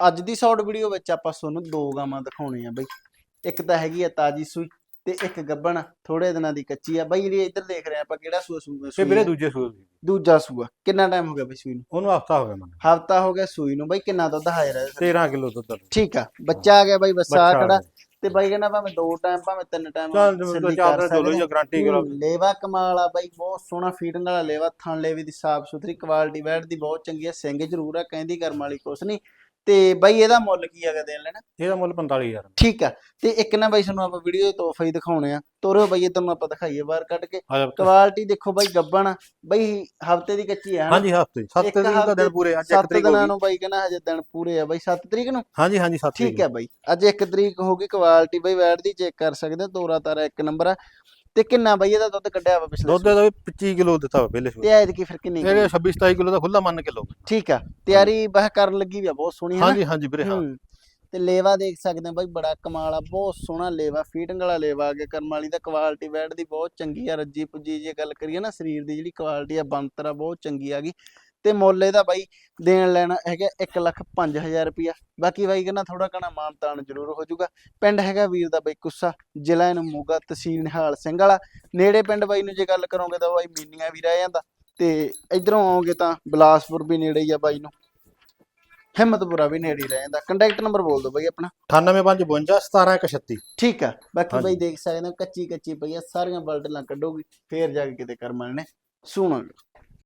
ਅੱਜ ਦੀ short video ਵਿੱਚ ਆਪਾਂ ਤੁਹਾਨੂੰ ਦੋ ਗਾਵਾਂ ਦਿਖਾਉਣੀਆਂ ਬਈ। ਇੱਕ ਤਾਂ ਹੈਗੀ ਆ ਤਾਜੀ ਸੂਈ ਤੇ ਇੱਕ ਗੱਬਣ ਥੋੜੇ ਦਿਨਾਂ ਦੀ ਕੱਚੀ ਆ। ਬਈ ਜਿਹੜੀ ਇੱਧਰ ਦੇਖ ਰਹੇ ਆਪਾਂ ਕਿਹੜਾ ਸੂਆ ਸੂਆ ਤੇ ਵੀਰੇ ਆ? ਦੂਜੇ ਸੂਏ ਦੀ। ਦੂਜਾ ਸੂਆ। ਕਿੰਨਾ ਟਾਈਮ ਹੋ ਗਿਆ ਬਈ ਸੂਈ ਨੂੰ? ਉਹਨੂੰ ਹਫਤਾ ਹੋ ਗਿਆ ਮੈਨੂੰ। ਹਫਤਾ ਹੋ ਗਿਆ ਸੂਈ ਨੂੰ। ਬਈ ਕਿੰਨਾ ਦੁੱਧ ਹਾਜ਼ਰ ਹੈ 13 ਕਿਲੋ ਦੁੱਧ ਦਾ ਠੀਕ ਆ। ਬੱਚਾ ਆ ਗਿਆ ਬਈ ਬੱਸਾ ਖੜਾ। ਆ ਤੇ ਬਾਈ ਕਹਿੰਦਾ ਭਾਵੇਂ ਦੋ ਟਾਈਮ ਭਾਵੇਂ ਤਿੰਨ ਟਾਈਮ ਚੱਲ ਜਿਵੇਂ ਤੋਂ ਚਾਰ ਦਿਨ ਚਲੋ ਜਾਂ ਗਾਰੰਟੀ ਕਰੋ। ਲੇਵਾ ਕਮਾਲ ਆ ਬਾਈ ਬਹੁਤ ਸੋਹਣਾ ਫੀਡਿੰਗ ਵਾਲਾ ਲੇਵਾ। ਥਣ ਲੇਵੇ ਦੀ ਸਾਫ਼ ਸੁਥਰੀ ਕੁਆਲਿਟੀ ਬੈਠ ਦੀ ਬਹੁਤ ਚੰਗੀ ਆ। ਸਿੰਘ ਜ਼ਰੂਰ ਆ ਕਹਿੰਦੀ ਕਰਮ ਵਾਲੀ ਕੁਛ ਨਹੀਂ ਤੇ ਬਾਈ ਇਹਦਾ ਮੁੱਲ ਕੀ ਹੈਗਾ ਦੇਣ ਲੈਣਾ? ਇਹਦਾ ਮੁੱਲ 45000 ਠੀਕ ਆ ਤੇ ਇੱਕ ਨਾ ਬਾਈ ਤੁਹਾਨੂੰ ਆਪਾਂ ਵੀਡੀਓ ਦੇ ਤੋਹਫਾ ਹੀ ਦਿਖਾਉਣੇ ਆ। ਤੋਰੋ ਬਾਈ ਤੁਹਾਨੂੰ ਆਪਾਂ ਦਿਖਾਈਏ ਬਾਹਰ ਕੱਢ ਕੇ। ਆ ਕੁਆਲਿਟੀ ਦੇਖੋ ਬਾਈ ਗੱਬਣ। ਬਈ ਹਫ਼ਤੇ ਦੀ ਕੱਚੀ ਆ ਹਾਂਜੀ ਹਫ਼ਤੇ 7 ਇੱਕ ਦਿਨ ਦਾ ਦਿਨ ਪੂਰੇ ਅੱਜ 1 ਸੱਤ ਤਰੀਕ ਹੋ ਦਿਨਾਂ ਗਈ। ਨੂੰ ਬਾਈ ਕਹਿੰਦਾ ਹਜੇ ਦਿਨ ਪੂਰੇ ਆ ਬਾਈ। 7 ਤਰੀਕ ਨੂੰ? ਹਾਂਜੀ ਹਾਂਜੀ 7 ਠੀਕ ਹੈ ਬਾਈ। ਅੱਜ 1 ਤਰੀਕ ਹੋ ਗਈ ਕੁਆਲਿਟੀ ਬਾਈ ਵੈਟ ਦੀ ਚੈੱਕ ਕਰ ਸਕਦੇ ਹੋ ਤੋਰਾ ਤਾਰਾ ਇੱਕ ਨੰਬਰ ਆ। ਤੇ ਕਿੰਨਾ ਬਾਈ ਇਹਦਾ ਦੁੱਧ ਕੱਢਿਆ ਵਾ ਪਿਛਲੇ ਦੁੱਧ ਦਾ ਵੀ 25 ਕਿਲੋ ਦਿੱਤਾ ਵਾ ਪਹਿਲੇ ਤੇ ਸੂਏ ਐਦ ਕੀ ਫਿਰ ਕਿੰਨੀ ਕੁ? ਇਹ 26 27 ਕਿਲੋ ਦਾ ਖੁੱਲਾ ਮੰਨ ਕੇ ਲਓ ਠੀਕ ਆ ਤਿਆਰੀ ਬਹ ਕਰਨ ਲੱਗੀ ਵੀ ਆ ਬਹੁਤ ਸੋਹਣੀ ਹੈ ਨਾ ਹਾਂਜੀ ਹਾਂਜੀ ਵੀਰੇ ਹਾਂ ਹੂੰ। ਤੇ ਲੇਵਾ ਦੇਖ ਸਕਦੇ ਆ ਬਾਈ ਬੜਾ ਕਮਾਲ ਆ ਬਹੁਤ ਸੋਹਣਾ ਲੇਵਾ ਫੀਟਿੰਗ ਵਾਲਾ ਲੇਵਾ ਆ ਗਿਆ ਕਰਮ ਵਾਲੀ ਦਾ ਕੁਆਲਿਟੀ ਬੈਡ ਦੀ ਬਹੁਤ ਚੰਗੀ ਆ ਰੱਜੀ ਪੁੱਜੀ ਜੇ ਗੱਲ ਕਰੀਏ ਨਾ ਸਰੀਰ ਦੀ ਜਿਹੜੀ ਕੁਆਲਿਟੀ ਆ ਬੰਤਰ ਆ ਬਹੁਤ ਚੰਗੀ ਆ ਗਈ ਤੇ ਮੁੱਲ ਇਹਦਾ ਬਾਈ ਦੇਣ ਲੈਣਾ ਹੈਗਾ 1 ਲੱਖ 5000 ਰੁਪਿਆ ਬਾਕੀ ਬਾਈ ਕਹਿੰਦਾ ਥੋੜਾ ਘਣਾ ਮਾਨ ਤਾਨ ਜ਼ਰੂਰ ਹੋ ਜਾਊਗਾ। ਪਿੰਡ ਹੈਗਾ ਵੀਰ ਦਾ ਬਾਈ ਕੁੱਸਾ ਜ਼ਿਲ੍ਹਾ ਇਹਨੂੰ ਮੋਗਾ ਤਹਿਸੀਲ ਨਿਹਾਲ ਸਿੰਘ ਵਾਲਾ। ਨੇੜੇ ਪਿੰਡ ਬਾਈ ਨੂੰ ਜੇ ਗੱਲ ਕਰੋਗੇ ਤਾਂ ਬਾਈ ਮੀਨੀਆਂ ਵੀ ਰਹਿ ਜਾਂਦਾ। ਤੇ ਇਧਰੋਂ ਆਓਗੇ ਤਾਂ ਬਲਾਸਪੁਰ ਵੀ ਨੇੜੇ ਹੀ ਆ ਬਾਈ ਨੂੰ। ਹਿੰਮਤਪੁਰਾ ਵੀ ਨੇੜੇ ਹੀ ਰਹਿ ਜਾਂਦਾ। ਕੰਟੈਕਟ ਨੰਬਰ ਬੋਲ ਦਿਓ ਬਾਈ ਆਪਣਾ। 98552 17136 ਠੀਕ ਆ। ਬਾਕੀ ਬਾਈ। ਦੇਖ ਸਕਦੇ ਹੋ ਕੱਚੀ ਕੱਚੀ ਪਈ ਆ ਸਾਰੀਆਂ ਬਲਟਲਾਂ ਕੱਢੋਗੀ ਫੇਰ ਜਾ ਕੇ ਕਿਤੇ ਕਰਮਾਂ ਨੇ। ਸੁਣਾਂਗੇ